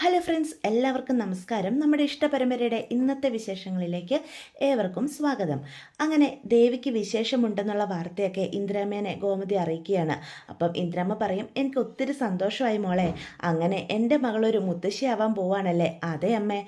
Hello friends എല്ലാവർക്കും നമസ്കാരം. നമ്മുടെ ഇഷ്ടപരമ്പരയുടെ ഇന്നത്തെ വിശേഷങ്ങളിലേക്ക് ഏവർക്കും സ്വാഗതം. അങ്ങനെ ദേവിക്ക് വിശേഷമുണ്ടെന്നുള്ള വാർത്തയൊക്കെ ഇന്ദ്രാമ്മേനെ ഗോമതി അറിയിക്കുകയാണ്. അപ്പം ഇന്ദ്രാമ്മ പറയും എനിക്ക് ഒത്തിരി സന്തോഷമായി മോളെ. അങ്ങനെ എന്റെ മകളൊരു മുത്തശ്ശിയാവാൻ പോവാണല്ലേ? അതെ അമ്മേ.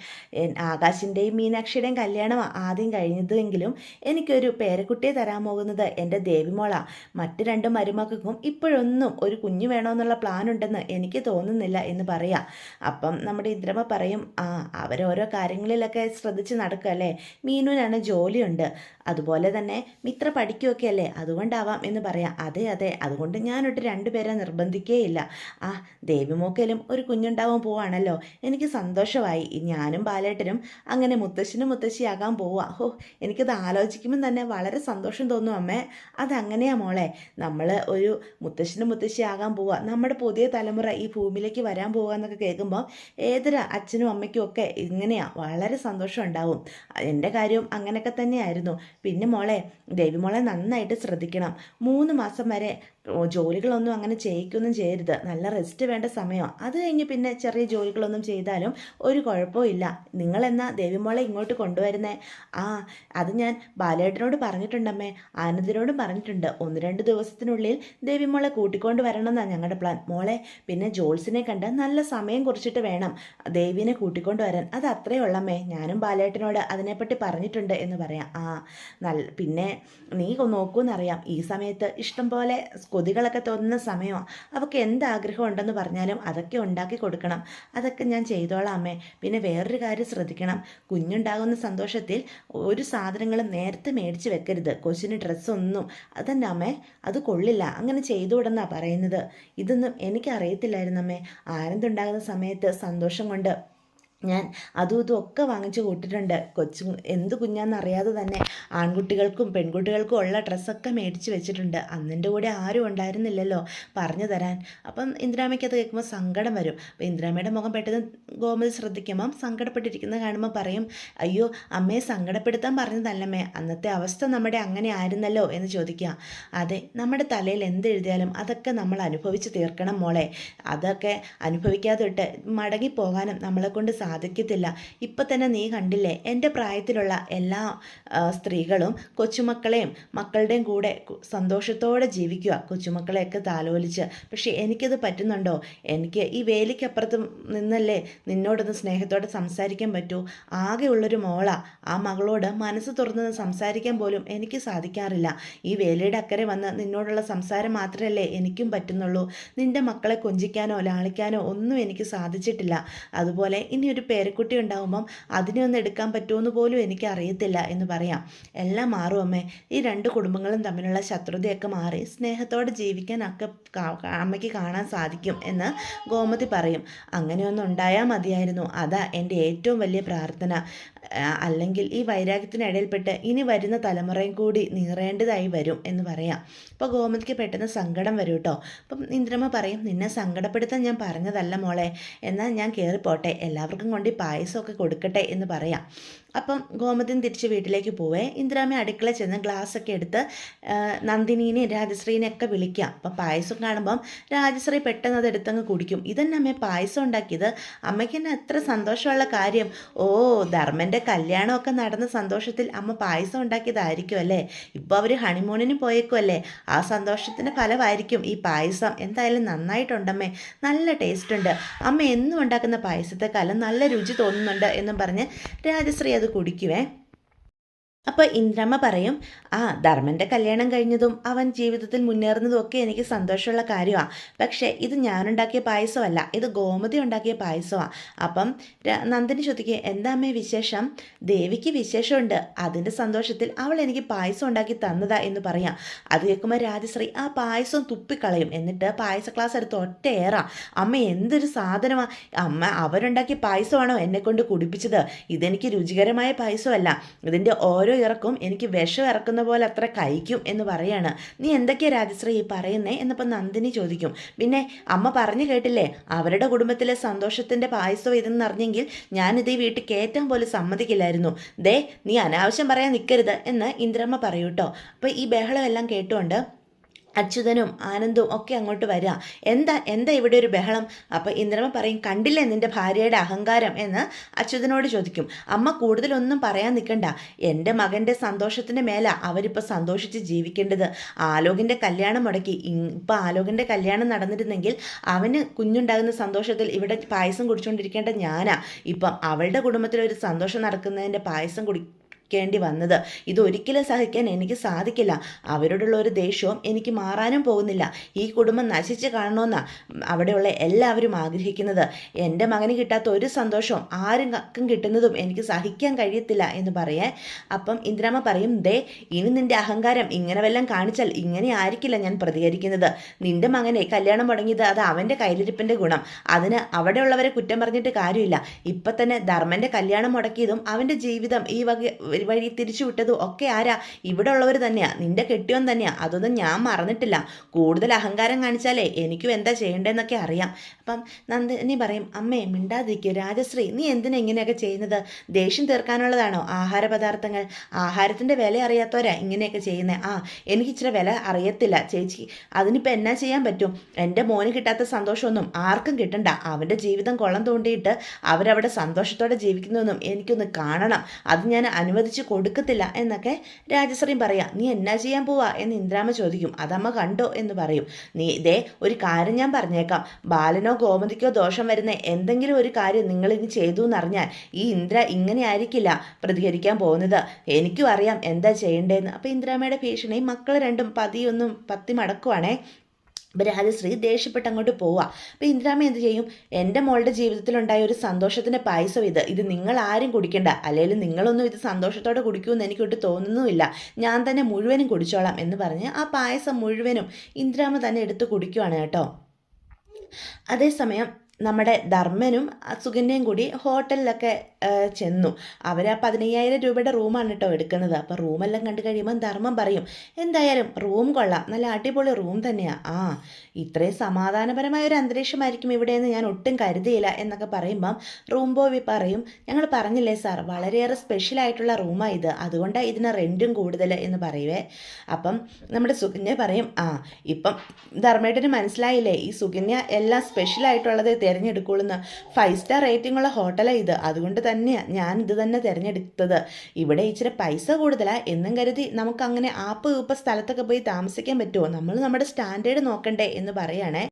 ആകാശിന്റെയും മീനാക്ഷിയുടെയും കല്യാണം ആദ്യം കഴിഞ്ഞതെങ്കിലും എനിക്കൊരു പേരക്കുട്ടിയെ തരാൻ പോകുന്നത് എന്റെ ദേവിമോളാ മറ്റ് രണ്ട് മരുമക്കൾക്കും ഇപ്പോഴൊന്നും ഒരു കുഞ്ഞു വേണമെന്നുള്ള പ്ലാൻ ഉണ്ടെന്ന് എനിക്ക് തോന്നുന്നില്ല എന്ന് പറയാം. അപ്പം നമ്മുടെ ഇന്ദ്രമ പറയും ആ അവരോരോ കാര്യങ്ങളിലൊക്കെ ശ്രദ്ധിച്ച് നടക്കുകയല്ലേ മീനുവിനാണ് ജോലിയുണ്ട്. അതുപോലെ തന്നെ മിത്ര പഠിക്കുകയൊക്കെ അല്ലേ? അതുകൊണ്ടാവാം എന്ന് പറയാം. അതെ അതെ. അതുകൊണ്ട് ഞാനൊട്ട് രണ്ടുപേരെ നിർബന്ധിക്കേയില്ല. ആ ദേവിമോക്കലും ഒരു കുഞ്ഞുണ്ടാവാൻ പോവാണല്ലോ. എനിക്ക് സന്തോഷമായി. ഞാനും ബാലേട്ടനും അങ്ങനെ മുത്തശ്ശനും മുത്തശ്ശിയാകാൻ പോവാ. ഹോ എനിക്കത് ആലോചിക്കുമ്പോൾ തന്നെ വളരെ സന്തോഷം തോന്നും അമ്മേ. അതങ്ങനെയാ മോളെ. നമ്മൾ ഒരു മുത്തശ്ശനും മുത്തശ്ശിയാകാൻ പോവുക നമ്മുടെ പുതിയ തലമുറ ഈ ഭൂമിയിലേക്ക് വരാൻ പോവുക എന്നൊക്കെ കേൾക്കുമ്പോൾ ഏതൊരു അച്ഛനും അമ്മയ്ക്കും ഒക്കെ ഇങ്ങനെയാ വളരെ സന്തോഷം ഉണ്ടാവും. എന്റെ കാര്യവും അങ്ങനെയൊക്കെ തന്നെയായിരുന്നു. പിന്നെ മോളെ ദേവി മോളെ നന്നായിട്ട് ശ്രദ്ധിക്കണം. മൂന്ന് മാസം വരെ ജോലികളൊന്നും അങ്ങനെ ചെയ്യിക്കൊന്നും ചെയ്യരുത്. നല്ല റെസ്റ്റ് വേണ്ട സമയം. അത് കഴിഞ്ഞ് പിന്നെ ചെറിയ ജോലികളൊന്നും ചെയ്താലും ഒരു കുഴപ്പവും ഇല്ല. നിങ്ങളെന്നാ ദേവിമോളെ ഇങ്ങോട്ട് കൊണ്ടുവരുന്നേ? ആ അത് ഞാൻ ബാലേട്ടനോട് പറഞ്ഞിട്ടുണ്ടമ്മേ. ആനന്ദിനോടും പറഞ്ഞിട്ടുണ്ട്. ഒന്ന് രണ്ട് ദിവസത്തിനുള്ളിൽ ദേവിമോളെ കൂട്ടിക്കൊണ്ട് വരണമെന്നാണ് ഞങ്ങളുടെ പ്ലാൻ മോളെ പിന്നെ ജോൾസിനെ കണ്ട് നല്ല സമയം കുറിച്ചിട്ട് വേണം ദേവിനെ കൂട്ടിക്കൊണ്ട് വരാൻ. അത് അത്രയേ ഉള്ളമ്മേ. ഞാനും ബാലേട്ടനോട് അതിനെപ്പറ്റി പറഞ്ഞിട്ടുണ്ട് എന്ന് പറയാം. ആ നല്ല പിന്നെ നീ നോക്കൂന്നറിയാം. ഈ സമയത്ത് ഇഷ്ടം പോലെ കൊതികളൊക്കെ തോന്നുന്ന സമയമാണ് അവൾക്ക് എന്ത് ആഗ്രഹം ഉണ്ടെന്ന് പറഞ്ഞാലും അതൊക്കെ ഉണ്ടാക്കി കൊടുക്കണം. അതൊക്കെ ഞാൻ ചെയ്തോളാം അമ്മേ. പിന്നെ വേറൊരു കാര്യം ശ്രദ്ധിക്കണം. കുഞ്ഞുണ്ടാകുന്ന സന്തോഷത്തിൽ ഒരു സാധനങ്ങളും നേരത്തെ മേടിച്ച് വെക്കരുത്. കൊച്ചിന് ഡ്രസ്സൊന്നും. അതന്നെ അമ്മേ അത് കൊള്ളില്ല. അങ്ങനെ ചെയ്തുവിടെന്നാണ് പറയുന്നത്. ഇതൊന്നും എനിക്കറിയത്തില്ലായിരുന്നു അമ്മേ. ആനന്ദുണ്ടാകുന്ന സമയത്ത് സന്തോഷം കൊണ്ട് ഞാൻ അതും ഇതും ഒക്കെ വാങ്ങിച്ചു കൂട്ടിട്ടുണ്ട്. കൊച്ചു എന്ത് കുഞ്ഞാന്ന് അറിയാതെ തന്നെ ആൺകുട്ടികൾക്കും പെൺകുട്ടികൾക്കും ഉള്ള ഡ്രസ്സൊക്കെ മേടിച്ച് വെച്ചിട്ടുണ്ട്. അന്നിന്റെ കൂടെ ആരും ഉണ്ടായിരുന്നില്ലല്ലോ പറഞ്ഞു തരാൻ. അപ്പം ഇന്ദിരാമയ്ക്ക് അത് കേൾക്കുമ്പോൾ സങ്കടം വരും. അപ്പം ഇന്ദിരാമയുടെ മുഖം പെട്ടെന്ന് ഗോമതി ശ്രദ്ധിക്കുമ്പം സങ്കടപ്പെട്ടിരിക്കുന്നത് കാണുമ്പോൾ പറയും അയ്യോ അമ്മയെ സങ്കടപ്പെടുത്താൻ പറഞ്ഞതല്ലമ്മേ അന്നത്തെ അവസ്ഥ നമ്മുടെ അങ്ങനെ ആയിരുന്നല്ലോ എന്ന് ചോദിക്കുക. അതെ നമ്മുടെ തലയിൽ എന്തെഴുതിയാലും അതൊക്കെ നമ്മൾ അനുഭവിച്ച് തീർക്കണം മോളെ. അതൊക്കെ അനുഭവിക്കാതെ ഇട്ട് മടങ്ങിപ്പോകാനും നമ്മളെ കൊണ്ട് സാധിക്കത്തില്ല. ഇപ്പം തന്നെ നീ കണ്ടില്ലേ എന്റെ പ്രായത്തിലുള്ള എല്ലാ സ്ത്രീകളും കൊച്ചുമക്കളെയും മക്കളുടെയും കൂടെ സന്തോഷത്തോടെ ജീവിക്കുക കൊച്ചുമക്കളെയൊക്കെ താലോലിച്ച്. പക്ഷേ എനിക്കത് പറ്റുന്നുണ്ടോ? എനിക്ക് ഈ വേലിക്കപ്പുറത്ത് നിന്നല്ലേ നിന്നോടൊന്ന് സ്നേഹത്തോടെ സംസാരിക്കാൻ പറ്റൂ? ആകെയുള്ളൊരു മോള. ആ മകളോട് മനസ്സ് തുറന്ന് സംസാരിക്കാൻ പോലും എനിക്ക് സാധിക്കാറില്ല. ഈ വേലയുടെ അക്കരെ വന്ന് നിന്നോടുള്ള സംസാരം മാത്രമല്ലേ എനിക്കും പറ്റുന്നുള്ളൂ. നിന്റെ മക്കളെ കൊഞ്ചിക്കാനോ ലാളിക്കാനോ ഒന്നും എനിക്ക് സാധിച്ചിട്ടില്ല. അതുപോലെ ഇനി ഒരു പേരക്കുട്ടി ഉണ്ടാകുമ്പം അതിനെ ഒന്ന് എടുക്കാൻ പറ്റുമെന്ന് പോലും എനിക്ക് അറിയത്തില്ല എന്ന് പറയാം. എല്ലാം മാറും അമ്മേ. ഈ രണ്ട് കുടുംബങ്ങളും തമ്മിലുള്ള ശത്രുതയൊക്കെ മാറി സ്നേഹത്തോടെ ജീവിക്കാൻ ഒക്കെ കാ- കാ- അമ്മയ്ക്ക് കാണാൻ സാധിക്കും എന്ന് ഗോമതി പറയും. അങ്ങനെയൊന്നും ഉണ്ടായാൽ മതിയായിരുന്നു. അതാ എന്റെ ഏറ്റവും വലിയ പ്രാർത്ഥന. അല്ലെങ്കിൽ ഈ വൈരാഗ്യത്തിനിടയിൽപ്പെട്ട് ഇനി വരുന്ന തലമുറയും കൂടി നീറേണ്ടതായി വരും എന്ന് പറയാം. അപ്പോൾ ഗോമതിക്ക് പെട്ടെന്ന് സങ്കടം വരും കേട്ടോ. അപ്പം ഇന്ദ്രമ്മ പറയും നിന്നെ സങ്കടപ്പെടുത്താൻ ഞാൻ പറഞ്ഞതല്ല മോളെ. എന്നാൽ ഞാൻ കയറിപ്പോട്ടെ എല്ലാവർക്കും കൊണ്ട് പായസമൊക്കെ കൊടുക്കട്ടെ എന്ന് പറയാം. അപ്പം ഗോമതിൻ തിരിച്ച് വീട്ടിലേക്ക് പോവേ. ഇന്ദിരാമ്മ അടുക്കള ചെന്ന് ഗ്ലാസ്സൊക്കെ എടുത്ത് നന്ദിനീനെയും രാജശ്രീനെ ഒക്കെ വിളിക്കാം. അപ്പം പായസം കാണുമ്പം രാജശ്രീ പെട്ടെന്ന് അത് എടുത്തങ്ങ് കുടിക്കും. ഇതന്നെ അമ്മ പായസം ഉണ്ടാക്കിയത്. അമ്മയ്ക്ക് തന്നെ അത്ര സന്തോഷമുള്ള കാര്യം. ഓ ധർമ്മന്റെ കല്യാണമൊക്കെ നടന്ന സന്തോഷത്തിൽ അമ്മ പായസം ഉണ്ടാക്കിയതായിരിക്കും അല്ലേ? ഇപ്പോൾ അവർ ഹണിമൂണിന് പോയേക്കുമല്ലേ ആ സന്തോഷത്തിന്റെ ഫലമായിരിക്കും ഈ പായസം. എന്തായാലും നന്നായിട്ടുണ്ടമ്മേ. നല്ല ടേസ്റ്റ് ഉണ്ട്. അമ്മ എന്നും ഉണ്ടാക്കുന്ന പായസത്തെക്കാളും നല്ല രുചി തോന്നുന്നുണ്ട് എന്നും പറഞ്ഞ് രാജശ്രീ അത് കുടിക്കുവേ. അപ്പോൾ ഇന്ദ്രമ്മ പറയും ആ ധർമ്മന്റെ കല്യാണം കഴിഞ്ഞതും അവൻ ജീവിതത്തിൽ മുന്നേറുന്നതും ഒക്കെ എനിക്ക് സന്തോഷമുള്ള കാര്യമാണ് പക്ഷേ ഇത് ഞാനുണ്ടാക്കിയ പായസമല്ല ഇത് ഗോമതി ഉണ്ടാക്കിയ പായസമാണ് അപ്പം നന്ദിനി ചോദിക്കുക എന്താ അമ്മേ വിശേഷം? ദേവിക്ക് വിശേഷമുണ്ട്. അതിന്റെ സന്തോഷത്തിൽ അവൾ എനിക്ക് പായസം ഉണ്ടാക്കി തന്നതാ എന്ന് പറയാം. അത് കേൾക്കുമ്പോൾ രാജശ്രീ ആ പായസം തുപ്പിക്കളയും. എന്നിട്ട് പായസ ക്ലാസ് എടുത്ത് ഒറ്റയേറാം. അമ്മ എന്തൊരു സാധനമാണ് അമ്മ അവരുണ്ടാക്കിയ പായസമാണോ എന്നെ കൊണ്ട് കുടിപ്പിച്ചത്? ഇതെനിക്ക് രുചികരമായ പായസമല്ല. ഇതിന്റെ ഓരോ ഇറക്കും എനിക്ക് വിഷം ഇറക്കുന്ന പോലെ അത്ര കഴിക്കും എന്ന് പറയാണ്. നീ എന്തൊക്കെയാ രാജശ്രീ ഈ പറയുന്നേ? എന്നിപ്പോൾ നന്ദിനി ചോദിക്കും. പിന്നെ അമ്മ പറഞ്ഞു കേട്ടില്ലേ അവരുടെ കുടുംബത്തിലെ സന്തോഷത്തിന്റെ പായസം ഇതെന്ന് അറിഞ്ഞെങ്കിൽ ഞാനിത് ഈ വീട്ടിൽ കയറ്റാൻ പോലും സമ്മതിക്കില്ലായിരുന്നു. ദേ നീ അനാവശ്യം പറയാൻ നിൽക്കരുത് എന്ന് ഇന്ദ്രമ്മ പറയൂട്ടോ. അപ്പോൾ ഈ ബഹളമെല്ലാം കേട്ടുകൊണ്ട് അച്യുതനും ആനന്ദവും ഒക്കെ അങ്ങോട്ട് വരിക എന്താ എന്താ ഇവിടെ ഒരു ബഹളം? അപ്പോൾ ഇന്ദ്രമ പറയും കണ്ടില്ലേ നിന്റെ ഭാര്യയുടെ അഹങ്കാരം എന്ന് അച്യുതനോട് ചോദിക്കും. അമ്മ കൂടുതലൊന്നും പറയാൻ നിൽക്കണ്ട എന്റെ മകന്റെ സന്തോഷത്തിന് മേല അവരിപ്പോൾ സന്തോഷിച്ച് ജീവിക്കേണ്ടത്. ആലോകിന്റെ കല്യാണം മുടക്കി. ഇപ്പം ആലോകിന്റെ കല്യാണം നടന്നിരുന്നെങ്കിൽ അവന് കുഞ്ഞുണ്ടാകുന്ന സന്തോഷത്തിൽ ഇവിടെ പായസം കുടിച്ചുകൊണ്ടിരിക്കേണ്ട ഞാനാ. ഇപ്പം അവളുടെ കുടുംബത്തിൽ ഒരു സന്തോഷം നടക്കുന്നതിന്റെ പായസം കുടി ക്കേണ്ടി വന്നത്. ഇതൊരിക്കലും സഹിക്കാൻ എനിക്ക് സാധിക്കില്ല. അവരോടുള്ള ഒരു ദേഷ്യവും എനിക്ക് മാറാനും പോകുന്നില്ല. ഈ കുടുംബം നശിച്ച് കാണണമെന്നാണ് അവിടെയുള്ള എല്ലാവരും ആഗ്രഹിക്കുന്നത്. എന്റെ മകന് കിട്ടാത്ത ഒരു സന്തോഷവും ആരും കിട്ടുന്നതും എനിക്ക് സഹിക്കാൻ കഴിയത്തില്ല എന്ന് പറയാൻ അപ്പം ഇന്ദ്രാമ പറയും ദേ ഇനി നിന്റെ അഹങ്കാരം ഇങ്ങനെ വല്ലതും കാണിച്ചാൽ ഇങ്ങനെ ആയിരിക്കില്ല ഞാൻ പ്രതികരിക്കുന്നത്. നിന്റെ മകനെ കല്യാണം മുടങ്ങിയത് അത് അവന്റെ കയ്യിലിരിപ്പിന്റെ ഗുണം. അതിന് അവിടെയുള്ളവരെ കുറ്റം പറഞ്ഞിട്ട് കാര്യമില്ല. ഇപ്പം തന്നെ ധർമ്മന്റെ കല്യാണം മുടക്കിയതും അവന്റെ ജീവിതം ഈ വക വഴി തിരിച്ചു വിട്ടതും ഒക്കെ ആരാ? ഇവിടെ ഉള്ളവർ തന്നെയാ. നിന്റെ കെട്ടിയോൻ തന്നെയാ. അതൊന്നും ഞാൻ മറന്നിട്ടില്ല. കൂടുതൽ അഹങ്കാരം കാണിച്ചാലേ എനിക്കും എന്താ ചെയ്യേണ്ടതെന്നൊക്കെ അറിയാം. അപ്പം നന്ദിനി പറയും അമ്മേ മിണ്ടാതിരിക്കൂ. രാജശ്രീ നീ എന്തിനാ ഇങ്ങനെയൊക്കെ ചെയ്യുന്നത്? ദേഷ്യം തീർക്കാനുള്ളതാണോ ആഹാര പദാർത്ഥങ്ങൾ? ആഹാരത്തിന്റെ വില അറിയാത്തവരാ ഇങ്ങനെയൊക്കെ ചെയ്യുന്നത് ആ എനിക്ക് ഇച്ചിരി വില അറിയത്തില്ല ചേച്ചി. അതിനിപ്പോൾ എന്നാ ചെയ്യാൻ പറ്റും? എന്റെ മോന് കിട്ടാത്ത സന്തോഷമൊന്നും ആർക്കും കിട്ടണ്ട. അവന്റെ ജീവിതം കൊള്ളം തോണ്ടിയിട്ട് അവരവിടെ സന്തോഷത്തോടെ ജീവിക്കുന്നതൊന്നും എനിക്കൊന്ന് കാണണം. അത് ഞാൻ അനുവദിച്ച് കൊടുക്കത്തില്ല എന്നൊക്കെ രാജശ്രീം പറയാം. നീ എന്നാ ചെയ്യാൻ പോവാ? എന്ന് ഇന്ദ്രാമ ചോദിക്കും. അതമ്മ കണ്ടോ? എന്ന് പറയും. നീ ഇതേ ഒരു കാര്യം ഞാൻ പറഞ്ഞേക്കാം. ബാലനോ ഗോമതിക്കോ ദോഷം വരുന്ന എന്തെങ്കിലും ഒരു കാര്യം നിങ്ങൾ ഇനി ചെയ്തു എന്നറിഞ്ഞാൽ ഈ ഇന്ദ്ര ഇങ്ങനെ ആയിരിക്കില്ല പ്രതികരിക്കാൻ പോകുന്നത്. എനിക്കും അറിയാം എന്താ ചെയ്യേണ്ടതെന്ന് അപ്പോൾ ഇന്ദ്രാമയുടെ ഭീഷണി മക്കൾ രണ്ടും പതിയൊന്നും പത്തി മടക്കുവാണേ. അപ്പം രാജശ്രീ ദേഷ്യപ്പെട്ട് അങ്ങോട്ട് പോവുക അപ്പോൾ ഇന്ദ്രാമ എന്ത് ചെയ്യും? എന്റെ മോളുടെ ജീവിതത്തിലുണ്ടായ ഒരു സന്തോഷത്തിന്റെ പായസം ഇത്. ഇത് നിങ്ങൾ ആരും കുടിക്കണ്ട. അല്ലെങ്കിൽ നിങ്ങളൊന്നും ഇത് സന്തോഷത്തോടെ കുടിക്കുമെന്ന് എനിക്കൊട്ട് തോന്നുന്നുമില്ല. ഞാൻ തന്നെ മുഴുവനും കുടിച്ചോളാം എന്ന് പറഞ്ഞ് ആ പായസം മുഴുവനും ഇന്ദ്രാമ തന്നെ എടുത്ത് കുടിക്കുവാണ് കേട്ടോ. അതേസമയം നമ്മുടെ ധർമ്മനും സുകന്യയും കൂടി ഹോട്ടലിലൊക്കെ ചെന്നു. അവർ ആ പതിനയ്യായിരം രൂപയുടെ റൂമാണ് കേട്ടോ എടുക്കുന്നത്. അപ്പോൾ റൂമെല്ലാം കണ്ടു കഴിയുമ്പോൾ ധർമ്മം പറയും എന്തായാലും റൂം കൊള്ളാം. നല്ല അടിപൊളി റൂം തന്നെയാണ് ആ ഇത്രയും സമാധാനപരമായ ഒരു അന്തരീക്ഷമായിരിക്കും ഇവിടെയെന്ന് ഞാൻ ഒട്ടും കരുതിയില്ല എന്നൊക്കെ പറയുമ്പം റൂം ബോവി പറയും ഞങ്ങൾ പറഞ്ഞില്ലേ സാർ വളരെയേറെ സ്പെഷ്യൽ ആയിട്ടുള്ള റൂമാണ് ഇത്. അതുകൊണ്ടാണ് ഇതിന് റെന്റും കൂടുതൽ എന്ന് പറയുവേ. അപ്പം നമ്മുടെ സുകന്യ പറയും ആ ഇപ്പം ധർമ്മേട്ടന് മനസ്സിലായില്ലേ ഈ സുകന്യ എല്ലാം സ്പെഷ്യൽ ആയിട്ടുള്ളത് തിരഞ്ഞെടുക്കുള്ളൂ ഫൈവ് സ്റ്റാർ റേറ്റിംഗ് ഉള്ള ഹോട്ടലാണ് ഇത്. അതുകൊണ്ട് തന്നെയാണ് ഞാൻ ഇത് തന്നെ തിരഞ്ഞെടുത്തത്. ഇവിടെ ഇച്ചിരി പൈസ കൂടുതലാണ് എന്നും കരുതി നമുക്ക് അങ്ങനെ ആപ്പ് ഇപ്പം സ്ഥലത്തൊക്കെ പോയി താമസിക്കാൻ പറ്റുമോ? നമ്മൾ നമ്മുടെ സ്റ്റാൻഡേർഡ് നോക്കണ്ടേ എന്ന് പറയുകയാണേ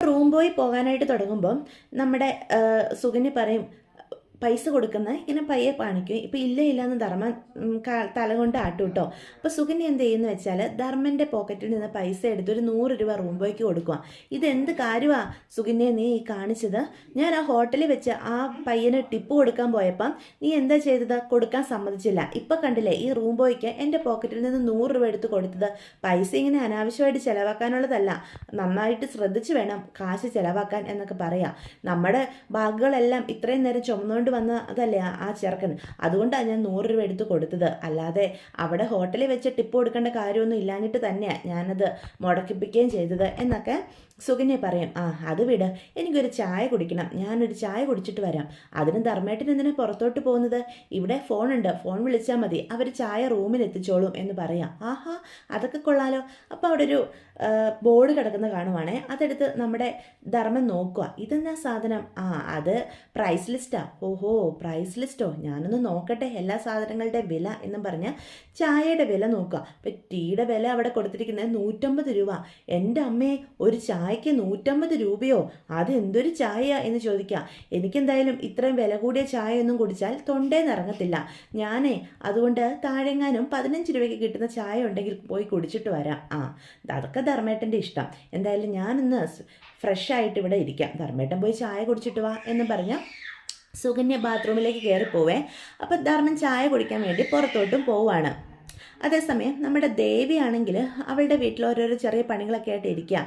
റൂം പോയി പോകാനായിട്ട് തുടങ്ങുമ്പം നമ്മുടെ സുഗന്യ പറയും പൈസ കൊടുക്കുന്ന ഇങ്ങനെ പയ്യെ കാണിക്കും. ഇപ്പം ഇല്ല ഇല്ല എന്ന് ധർമ്മൻ തല കൊണ്ട് ആട്ടും കേട്ടോ അപ്പോൾ സുകന്യ എന്ത് ചെയ്യുന്നു വെച്ചാൽ ധർമ്മന്റെ പോക്കറ്റിൽ നിന്ന് പൈസ എടുത്ത് ഒരു നൂറ് രൂപ റൂം ബോയ്ക്ക് കൊടുക്കുക ഇതെന്ത് കാര്യമാണ് സുകന്യ നീ ഈ കാണിച്ചത്? ഞാൻ ആ ഹോട്ടലിൽ വെച്ച് ആ പയ്യന് ടിപ്പ് കൊടുക്കാൻ പോയപ്പം നീ എന്താ ചെയ്തത്? കൊടുക്കാൻ സമ്മതിച്ചില്ല. ഇപ്പം കണ്ടില്ലേ ഈ റൂം ബോയ്ക്ക് എന്റെ പോക്കറ്റിൽ നിന്ന് നൂറ് രൂപ എടുത്ത് കൊടുത്തത്. പൈസ ഇങ്ങനെ അനാവശ്യമായിട്ട് ചിലവാക്കാനുള്ളതല്ല. നന്നായിട്ട് ശ്രദ്ധിച്ച് വേണം കാശ് ചിലവാക്കാൻ എന്നൊക്കെ പറയാം. നമ്മുടെ ബാഗുകളെല്ലാം ഇത്രയും നേരം ചുമന്നുകൊണ്ട് വന്ന അതല്ലേ ആ ചെറുക്കൻ? അതുകൊണ്ടാണ് ഞാൻ നൂറ് രൂപ എടുത്ത് കൊടുത്തത്. അല്ലാതെ അവിടെ ഹോട്ടലിൽ വെച്ച് ടിപ്പ് കൊടുക്കേണ്ട കാര്യമൊന്നും ഇല്ലാഞ്ഞിട്ട് തന്നെയാണ് ഞാനത് മുടക്കിപ്പിക്കുകയും ചെയ്തത് എന്നൊക്കെ സുകന്യ പറയും ആ അത് വിട്. എനിക്കൊരു ചായ കുടിക്കണം. ഞാനൊരു ചായ കുടിച്ചിട്ട് വരാം. അതിന് ധർമ്മേട്ടൻ എന്തിനാ പുറത്തോട്ട് പോകുന്നത്? ഇവിടെ ഫോണുണ്ട്. ഫോൺ വിളിച്ചാൽ മതി. അവർ ചായ റൂമിൽ എത്തിച്ചോളും എന്ന് പറയാം. ആഹാ അതൊക്കെ കൊള്ളാലോ. അപ്പോൾ അവിടെ ഒരു ബോർഡ് കിടക്കുന്ന കാണുവാണേ. അതെടുത്ത് നമ്മുടെ ധർമ്മം നോക്കുക ഇതെന്നാ സാധനം? ആ അത് പ്രൈസ് ലിസ്റ്റാ ഓഹോ പ്രൈസ് ലിസ്റ്റോ ഞാനൊന്ന് നോക്കട്ടെ. എല്ലാ സാധനങ്ങളുടെ വില എന്നും പറഞ്ഞ് ചായയുടെ വില നോക്കുക ഇപ്പം ടീയുടെ വില അവിടെ കൊടുത്തിരിക്കുന്നത് നൂറ്റമ്പത് രൂപ. എന്റെ അമ്മയെ ഒരു ചായക്ക് നൂറ്റമ്പത് രൂപയോ? അത് എന്തൊരു ചായ എന്ന് ചോദിക്കാം. എനിക്കെന്തായാലും ഇത്രയും വില കൂടിയ ചായ ഒന്നും കുടിച്ചാൽ തൊണ്ടേന്ന് ഇറങ്ങത്തില്ല. ഞാനേ അതുകൊണ്ട് താഴെങ്ങാനും പതിനഞ്ച് രൂപയ്ക്ക് കിട്ടുന്ന ചായ ഉണ്ടെങ്കിൽ പോയി കുടിച്ചിട്ട് വരാം. ആ അതൊക്കെ ധർമ്മേട്ടന്റെ ഇഷ്ടം. എന്തായാലും ഞാനിന്ന് ഫ്രഷ് ആയിട്ട് ഇവിടെ ഇരിക്കാം. ധർമ്മേട്ടൻ പോയി ചായ കുടിച്ചിട്ട് വാ എന്ന് പറഞ്ഞാൽ സുകന്യ ബാത്റൂമിലേക്ക് കയറി പോവേ അപ്പം ധർമ്മൻ ചായ കുടിക്കാൻ വേണ്ടി പുറത്തോട്ടും പോവാണ്. അതേസമയം നമ്മുടെ ദേവിയാണെങ്കിൽ അവളുടെ വീട്ടിൽ ഓരോരോ ചെറിയ പണികളൊക്കെ ആയിട്ട് ഇരിക്കുക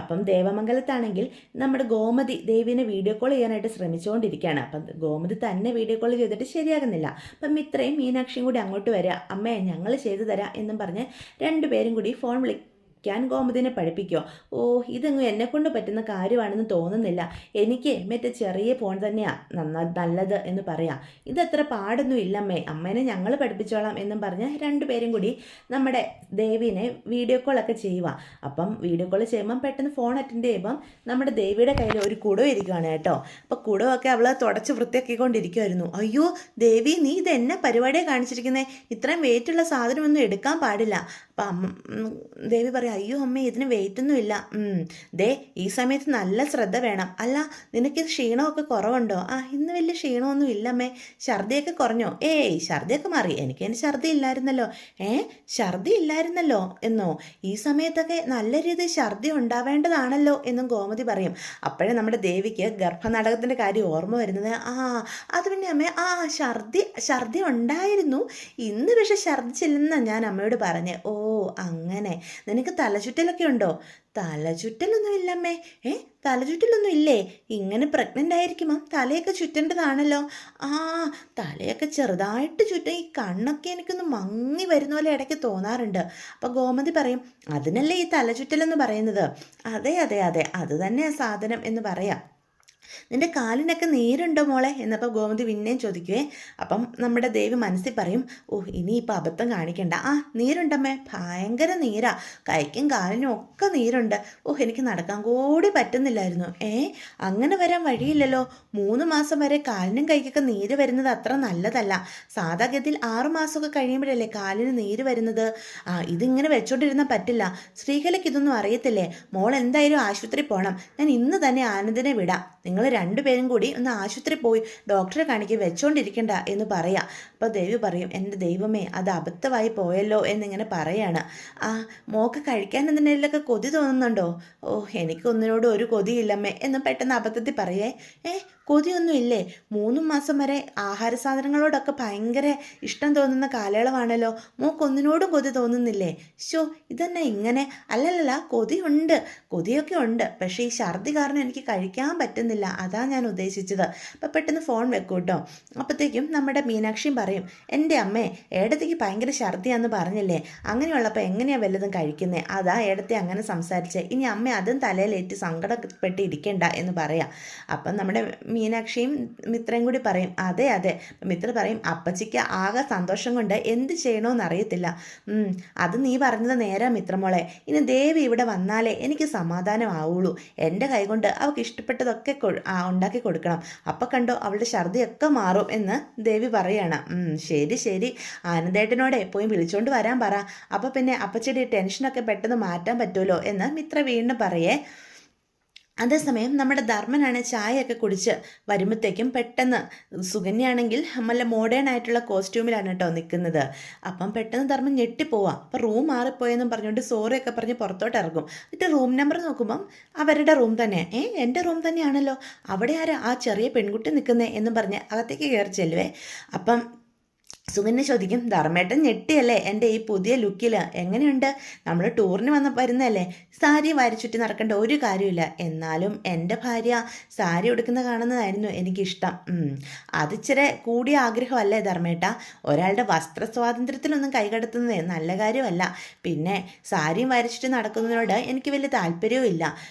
അപ്പം ദേവമംഗലത്താണെങ്കിൽ നമ്മുടെ ഗോമതി ദേവിനെ വീഡിയോ കോൾ ചെയ്യാനായിട്ട് ശ്രമിച്ചുകൊണ്ടിരിക്കുകയാണ് അപ്പം ഗോമതി തന്നെ വീഡിയോ കോൾ ചെയ്തിട്ട് ശരിയാകുന്നില്ല. അപ്പം ഇത്രയും മീനാക്ഷിയും കൂടി അങ്ങോട്ട് വരിക അമ്മയെ ഞങ്ങൾ ചെയ്തു തരാം എന്നും പറഞ്ഞ് രണ്ടുപേരും കൂടി ഫോൺ വിളി കഴിക്കാൻ ഗോമതിനെ പഠിപ്പിക്കോ? ഓ ഇതെങ്ങും എന്നെക്കൊണ്ട് പറ്റുന്ന കാര്യമാണെന്ന് തോന്നുന്നില്ല. എനിക്ക് മറ്റേ ചെറിയ ഫോൺ തന്നെയാണ് നന്ന നല്ലത് എന്ന് പറയാം. ഇതത്ര പാടൊന്നും ഇല്ലമ്മേ. അമ്മേനെ ഞങ്ങൾ പഠിപ്പിച്ചോളാം എന്നും പറഞ്ഞ് രണ്ടുപേരും കൂടി നമ്മുടെ ദേവീനെ വീഡിയോ കോളൊക്കെ ചെയ്യുക അപ്പം വീഡിയോ കോൾ ചെയ്യുമ്പം പെട്ടെന്ന് ഫോൺ അറ്റൻഡ് ചെയ്യുമ്പം നമ്മുടെ ദേവിയുടെ കയ്യിൽ ഒരു കുടം ഇരിക്കുകയാണ് കേട്ടോ. അപ്പോൾ കുടമൊക്കെ അവൾ തുടച്ച് വൃത്തിയാക്കിക്കൊണ്ടിരിക്കുമായിരുന്നു അയ്യോ ദേവി നീ ഇത് എന്നെ പരിപാടിയെ കാണിച്ചിരിക്കുന്നത് ഇത്രയും വെയിറ്റുള്ള സാധനമൊന്നും എടുക്കാൻ പാടില്ല. അപ്പം ദേവി പറയും അയ്യോ അമ്മേ ഇതിന് വെയിറ്റൊന്നുമില്ല ദേ ഈ സമയത്ത് നല്ല ശ്രദ്ധ വേണം. അല്ല നിനക്ക് ക്ഷീണമൊക്കെ കുറവുണ്ടോ? ആ ഇന്ന് വലിയ ക്ഷീണമൊന്നും ഇല്ലമ്മേ ഛർദിയൊക്കെ കുറഞ്ഞോ? ഏയ് ഛർദിയൊക്കെ മാറി. എനിക്ക് അതിന് ഛർദി ഇല്ലായിരുന്നല്ലോ. ഏ ഛർദി ഇല്ലായിരുന്നല്ലോ എന്നോ? ഈ സമയത്തൊക്കെ നല്ല രീതിയിൽ ഛർദി ഉണ്ടാവേണ്ടതാണല്ലോ എന്നും ഗോമതി പറയും. അപ്പോഴേ നമ്മുടെ ദേവിക്ക് ഗർഭനാടകത്തിന്റെ കാര്യം ഓർമ്മ വരുന്നത്. ആ അത് പിന്നെ അമ്മേ ആ ഛർദി ഛർദി ഉണ്ടായിരുന്നു. ഇന്ന് പക്ഷെ ഛർദിച്ചില്ലെന്നാണ് ഞാൻ അമ്മയോട് പറഞ്ഞേ. ഓ അങ്ങനെ. നിനക്ക് തലചുറ്റലൊക്കെ ഉണ്ടോ? തലചുറ്റലൊന്നും ഇല്ലമ്മേ ഏ? തലചുറ്റലൊന്നും ഇല്ലേ ഇങ്ങനെ പ്രഗ്നന്റ് ആയിരിക്കുമ്പം തലയൊക്കെ ചുറ്റേണ്ടതാണല്ലോ. ആ തലയൊക്കെ ചെറുതായിട്ട് ചുറ്റും ഈ കണ്ണൊക്കെ എനിക്കൊന്ന് മങ്ങി വരുന്ന പോലെ ഇടയ്ക്ക് തോന്നാറുണ്ട്. അപ്പോൾ ഗോമതി പറയും അതിനല്ലേ ഈ തലചുറ്റലെന്ന് പറയുന്നത്? അതെ അതെ അതെ. അത് തന്നെ സാധനം എന്ന് പറയാം. നിന്റെ കാലിനൊക്കെ നീരുണ്ടോ മോളെ? എന്നപ്പോൾ ഗോമതി പിന്നെയും ചോദിക്കുവേ. അപ്പം നമ്മുടെ ദേവി മനസ്സിൽ പറയും ഓ ഇനിയിപ്പോൾ അബദ്ധം കാണിക്കണ്ട. ആ നീരുണ്ടമ്മേ. ഭയങ്കര നീരാ. കൈക്കും കാലിനും ഒക്കെ നീരുണ്ട്. ഓ എനിക്ക് നടക്കാൻ കൂടി പറ്റുന്നില്ലായിരുന്നു. ഏ അങ്ങനെ വരാൻ വഴിയില്ലല്ലോ. മൂന്ന് മാസം വരെ കാലിനും കൈക്കൊക്കെ നീര് വരുന്നത് അത്ര നല്ലതല്ല. സാധാഗതിയിൽ ആറുമാസമൊക്കെ കഴിയുമ്പോഴല്ലേ കാലിന് നീര് വരുന്നത്? ആ ഇതിങ്ങനെ വെച്ചോണ്ടിരുന്നാൽ പറ്റില്ല. സ്ത്രീകൾക്ക് ഇതൊന്നും അറിയത്തില്ലേ? മോൾ എന്തായാലും ആശുപത്രി പോകണം ഞാൻ ഇന്ന് തന്നെ ആനന്ദിനെ വിടാം. നിങ്ങൾ രണ്ടുപേരും കൂടി ഒന്ന് ആശുപത്രി പോയി ഡോക്ടറെ കാണിക്കുക വെച്ചോണ്ടിരിക്കണ്ട എന്ന് പറയാം. അപ്പോൾ ദേവി പറയും എന്റെ ദൈവമേ അത് അബദ്ധമായി പോയല്ലോ എന്നിങ്ങനെ പറയാണ്. ആ മോക്ക് കഴിക്കാൻ എന്തിനൊക്കെ കൊതി തോന്നുന്നുണ്ടോ? ഓ എനിക്കൊന്നിനോടും ഒരു കൊതിയില്ലമ്മേ എന്ന് പെട്ടെന്ന് അബദ്ധത്തിൽ പറയേ. ഏ കൊതിയൊന്നും ഇല്ലേ മൂന്ന് മാസം വരെ ആഹാര സാധനങ്ങളോടൊക്കെ ഭയങ്കര ഇഷ്ടം തോന്നുന്ന കാലയളവാണല്ലോ. മോക്കൊന്നിനോടും കൊതി തോന്നുന്നില്ലേ? ഷോ ഇതന്നെ ഇങ്ങനെ? അല്ലല്ലല്ല കൊതിയുണ്ട്. കൊതിയൊക്കെ ഉണ്ട്. പക്ഷേ ഈ ഛർദി കാരണം എനിക്ക് കഴിക്കാൻ പറ്റുന്നില്ല. അതാ ഞാൻ ഉദ്ദേശിച്ചത്. അപ്പം പെട്ടെന്ന് ഫോൺ വെക്കൂ കേട്ടോ അപ്പോഴത്തേക്കും നമ്മുടെ മീനാക്ഷിയും പറയും എന്റെ അമ്മേ ഏടത്തേക്ക് ഭയങ്കര ഛർദിയാന്ന് പറഞ്ഞില്ലേ? അങ്ങനെയുള്ളപ്പോൾ എങ്ങനെയാണ് വല്ലതും കഴിക്കുന്നത് അതാ ഏടത്തെ അങ്ങനെ സംസാരിച്ചേ. ഇനി അമ്മ അതും തലയിലേറ്റ് സങ്കടപ്പെട്ടിരിക്കേണ്ട എന്ന് പറയാം. അപ്പം നമ്മുടെ മീനാക്ഷിയും മിത്രയും കൂടി പറയും അതെ അതെ. മിത്ര പറയും അപ്പച്ചിക്ക് ആകെ സന്തോഷം കൊണ്ട് എന്ത് ചെയ്യണമെന്ന് അറിയത്തില്ല അത് നീ പറഞ്ഞത് നേരെ മിത്രമോളെ. ഇനി ദേവി ഇവിടെ വന്നാലേ എനിക്ക് സമാധാനമാവുള്ളൂ എന്റെ കൈകൊണ്ട് അവൾക്ക് ഇഷ്ടപ്പെട്ടതൊക്കെ ഉണ്ടാക്കി കൊടുക്കണം. അപ്പം കണ്ടോ അവളുടെ ഛർദിയൊക്കെ മാറും എന്ന് ദേവി പറയാണ്. ശരി ശരി. ആനന്ദേട്ടനോടെ പോയി വിളിച്ചുകൊണ്ട് വരാൻ പറ. അപ്പം പിന്നെ അപ്പച്ചിയുടെ ടെൻഷനൊക്കെ പെട്ടെന്ന് മാറ്റാൻ പറ്റുമല്ലോ എന്ന് മിത്ര വീണ്ടും പറയേ അതേസമയം നമ്മുടെ ധർമ്മനാണ് ചായയൊക്കെ കുടിച്ച് വരുമ്പോഴത്തേക്കും പെട്ടെന്ന് സുകന്യാണെങ്കിൽ നല്ല മോഡേൺ ആയിട്ടുള്ള കോസ്റ്റ്യൂമിലാണ് കേട്ടോ നിൽക്കുന്നത് അപ്പം പെട്ടെന്ന് ധർമ്മം ഞെട്ടിപ്പോവാം. അപ്പം റൂം മാറിപ്പോയെന്നും പറഞ്ഞുകൊണ്ട് സോറിയൊക്കെ പറഞ്ഞ് പുറത്തോട്ട് ഇറങ്ങും എന്നിട്ട് റൂം നമ്പർ നോക്കുമ്പം അവരുടെ റൂം തന്നെ ഏ എന്റെ റൂം തന്നെയാണല്ലോ. അവിടെ ആരാ? ആ ചെറിയ പെൺകുട്ടി നിൽക്കുന്നത് എന്നും പറഞ്ഞ് അകത്തേക്ക് കയറി ചെല്ലുവേ. അപ്പം സുകന്യ ചോദിക്കും ധർമ്മേട്ടൻ ഞെട്ടിയല്ലേ? എന്റെ ഈ പുതിയ ലുക്കിൽ എങ്ങനെയുണ്ട്? നമ്മൾ ടൂറിന് വന്ന വരുന്നതല്ലേ? സാരി വരച്ചുറ്റി നടക്കേണ്ട ഒരു കാര്യമില്ല എന്നാലും എന്റെ ഭാര്യ സാരി ഉടുക്കുന്ന കാണുന്നതായിരുന്നു എനിക്കിഷ്ടം. അതിച്ചിരെ കൂടിയ ആഗ്രഹമല്ലേ ധർമ്മേട്ട? ഒരാളുടെ വസ്ത്ര സ്വാതന്ത്ര്യത്തിലൊന്നും കൈകടത്തുന്നത് നല്ല കാര്യമല്ല. പിന്നെ സാരിയും വരച്ചിട്ട് നടക്കുന്നതിനോട് എനിക്ക് വലിയ താല്പര്യവും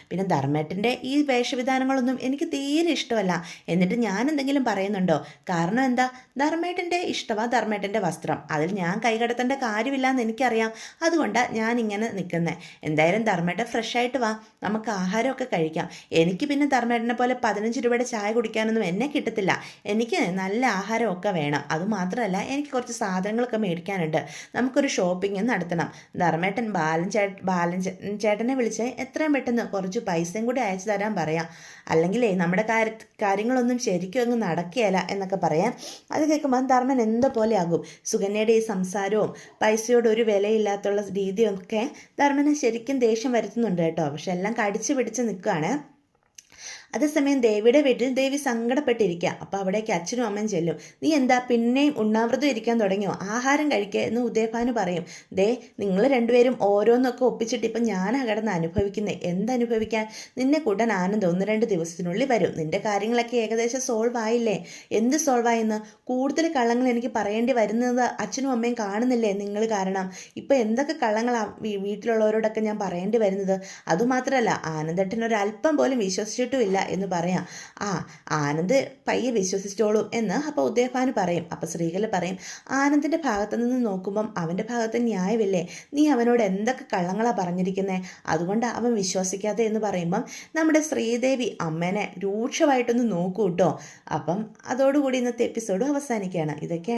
പിന്നെ ധർമ്മേട്ടന്റെ ഈ വേഷവിധാനങ്ങളൊന്നും എനിക്ക് തീരെ ഇഷ്ടമല്ല. എന്നിട്ട് ഞാൻ എന്തെങ്കിലും പറയുന്നുണ്ടോ? കാരണം എന്താ? ധർമ്മേട്ടന്റെ ഇഷ്ടമാ ധർമ്മേട്ടന്റെ വസ്ത്രം. അതിൽ ഞാൻ കൈകടത്തേണ്ട കാര്യമില്ലാന്ന് എനിക്കറിയാം. അതുകൊണ്ടാണ് ഞാൻ ഇങ്ങനെ നിൽക്കുന്നത് എന്തായാലും ധർമ്മേട്ടൻ ഫ്രഷ് ആയിട്ട് വാ. നമുക്ക് ആഹാരമൊക്കെ കഴിക്കാം. എനിക്ക് പിന്നെ ധർമ്മേട്ടനെ പോലെ പതിനഞ്ച് രൂപയുടെ ചായ കുടിക്കാനൊന്നും എന്നെ കിട്ടത്തില്ല. എനിക്ക് നല്ല ആഹാരമൊക്കെ വേണം. അതുമാത്രമല്ല എനിക്ക് കുറച്ച് സാധനങ്ങളൊക്കെ മേടിക്കാനുണ്ട്. നമുക്കൊരു ഷോപ്പിംഗ് നടത്തണം. ധർമ്മേട്ടൻ ബാലൻ ചേ ബാലൻ ചേട്ടനെ വിളിച്ച് എത്രയും പെട്ടെന്ന് കുറച്ച് പൈസയും കൂടി അയച്ചു തരാൻ പറയാം. അല്ലെങ്കിലേ നമ്മുടെ കാര്യ കാര്യങ്ങളൊന്നും ശരിക്കും അങ്ങ് നടക്കുകയില്ല എന്നൊക്കെ പറയാം. അത് കേൾക്കുമ്പോൾ ധർമ്മൻ എന്തോ പോലെ ആകും സുകന്യയുടെ ഈ സംസാരവും പൈസയോട് ഒരു വിലയില്ലാത്തുള്ള രീതിയൊക്കെ ധർമ്മനെ ശരിക്കും ദേഷ്യം വരുത്തുന്നുണ്ട് കേട്ടോ. പക്ഷെ എല്ലാം കടിച്ചു പിടിച്ച് നിൽക്കുകയാണ്. അതേസമയം ദേവിയുടെ വീട്ടിൽ ദേവി സങ്കടപ്പെട്ടിരിക്കുക. അപ്പോൾ അവിടേക്ക് അച്ഛനും അമ്മയും ചെല്ലും. നീ എന്താ പിന്നെയും ഉണ്ണാവൃതം ഇരിക്കാൻ തുടങ്ങിയോ? ആഹാരം കഴിക്കുക എന്ന് ഉദയഭാനു പറയും. ദേ നിങ്ങൾ രണ്ടുപേരും ഓരോന്നൊക്കെ ഒപ്പിച്ചിട്ട് ഇപ്പം ഞാനാ കിടന്ന് അനുഭവിക്കുന്നത് എന്തനുഭവിക്കാൻ? നിന്നെ കൂട്ടാൻ ആനന്ദം. ഒന്ന് രണ്ട് ദിവസത്തിനുള്ളിൽ വരും. നിന്റെ കാര്യങ്ങളൊക്കെ ഏകദേശം സോൾവ് ആയില്ലേ? എന്ത് സോൾവ് ആയെന്ന്? കൂടുതൽ കള്ളങ്ങൾ എനിക്ക് പറയേണ്ടി വരുന്നത് അച്ഛനും അമ്മയും കാണുന്നില്ലേ? നിങ്ങൾ കാരണം. ഇപ്പം എന്തൊക്കെ കള്ളങ്ങളാണ് വീട്ടിലുള്ളവരോടൊക്കെ ഞാൻ പറയേണ്ടി വരുന്നത്? അതുമാത്രമല്ല ആനന്ദേട്ടൻ ഒരല്പം പോലും വിശ്വസിച്ചിട്ടുമില്ല. എന്ന് പറയാം. ആ ആനന്ദ് പയ്യെ വിശ്വസിച്ചോളും എന്ന് അപ്പോൾ ഉദയഭാനു പറയും. അപ്പോൾ സ്ത്രീകൾ പറയും ആനന്ദിന്റെ ഭാഗത്ത് നിന്ന് നോക്കുമ്പം അവന്റെ ഭാഗത്ത് ന്യായമില്ലേ? നീ അവനോട് എന്തൊക്കെ കള്ളങ്ങളാണ് പറഞ്ഞിരിക്കുന്നത് അതുകൊണ്ട് അവൻ വിശ്വസിക്കാതെ എന്ന് പറയുമ്പം നമ്മുടെ ശ്രീദേവി അമ്മനെ രൂക്ഷമായിട്ടൊന്ന് നോക്കൂ കേട്ടോ അപ്പം അതോടുകൂടി ഇന്നത്തെ എപ്പിസോഡ് അവസാനിക്കുകയാണ്. ഇതൊക്കെ